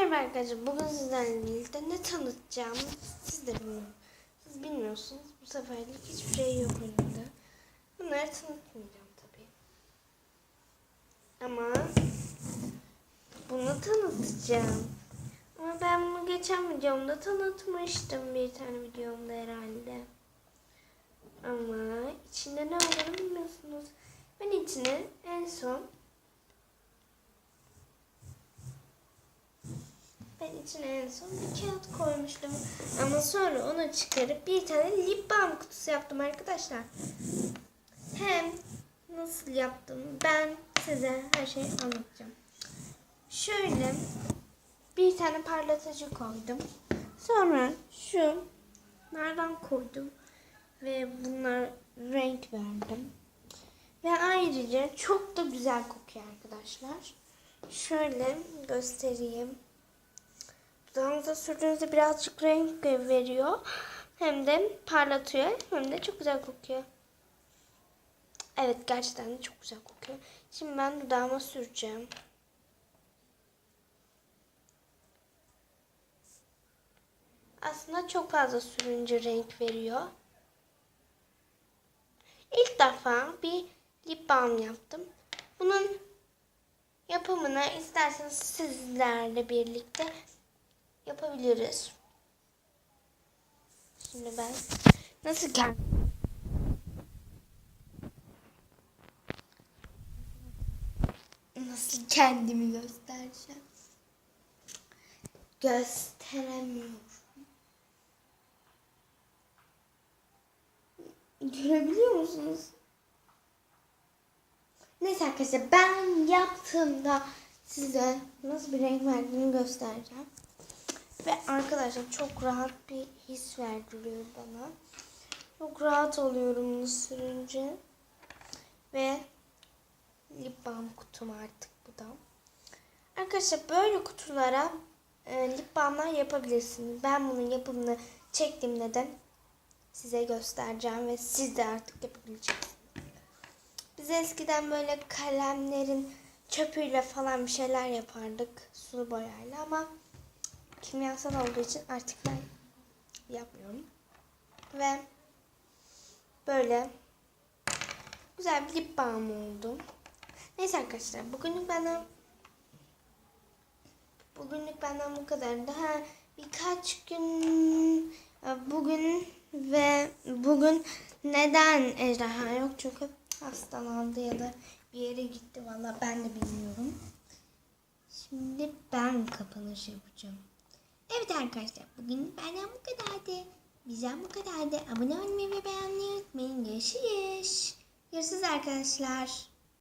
Merhaba arkadaşlar. Bugün sizlerle birlikte ne tanıtacağım siz de bilmiyorum. Siz bilmiyorsunuz. Bu seferlik hiçbir şey yok önümde. Bunları tanıtmayacağım tabii. Ama bunu tanıtacağım. Ama ben bunu geçen videomda tanıtmıştım bir tane videomda herhalde. Ama içinde ne olduğunu bilmiyorsunuz. Ben içine en son Ben içine en son bir kağıt koymuştum. Ama sonra onu çıkarıp bir tane lip balm kutusu yaptım arkadaşlar. Hem nasıl yaptım ben size her şeyi anlatacağım. Şöyle bir tane parlatıcı koydum. Sonra şu nereden koydum ve bunlar renk verdim. Ve ayrıca çok da güzel kokuyor arkadaşlar. Şöyle göstereyim. Dudağınıza sürdüğünüzde birazcık renk veriyor. Hem de parlatıyor. Hem de çok güzel kokuyor. Evet gerçekten de çok güzel kokuyor. Şimdi ben dudağıma süreceğim. Aslında çok fazla sürünce renk veriyor. İlk defa bir lip balm yaptım. Bunun yapımını isterseniz sizlerle birlikte yapabiliriz. Şimdi ben nasıl gel nasıl kendimi göstereceğim? Gösteremiyorum. Görebiliyor musunuz? Neyse arkadaşlar ben yaptığımda size nasıl bir renk verdiğini göstereceğim. Ve arkadaşlar çok rahat bir his verdiriyor bana. Çok rahat oluyorum bunu sürünce. Ve lip balm kutum artık bu da. Arkadaşlar böyle kutulara e, lip balmlar yapabilirsiniz. Ben bunun yapımını çektiğimde de size göstereceğim ve siz de artık yapabileceksiniz. Biz eskiden böyle kalemlerin çöpüyle falan bir şeyler yapardık sulu boyayla ama kimyasal olduğu için artık ben yapmıyorum. Ve böyle güzel bir lip balm oldu. Neyse arkadaşlar bugünlük benden bugünlük benden bu kadar. Daha birkaç gün bugün ve bugün neden ejderha yok çünkü hastalandı ya da bir yere gitti valla ben de bilmiyorum. Şimdi ben kapanış yapacağım. Evet arkadaşlar bugün benden bu kadardı. Bizden bu kadardı. Abone olmayı ve beğenmeyi unutmayın. Görüşürüz. Görüşürüz arkadaşlar.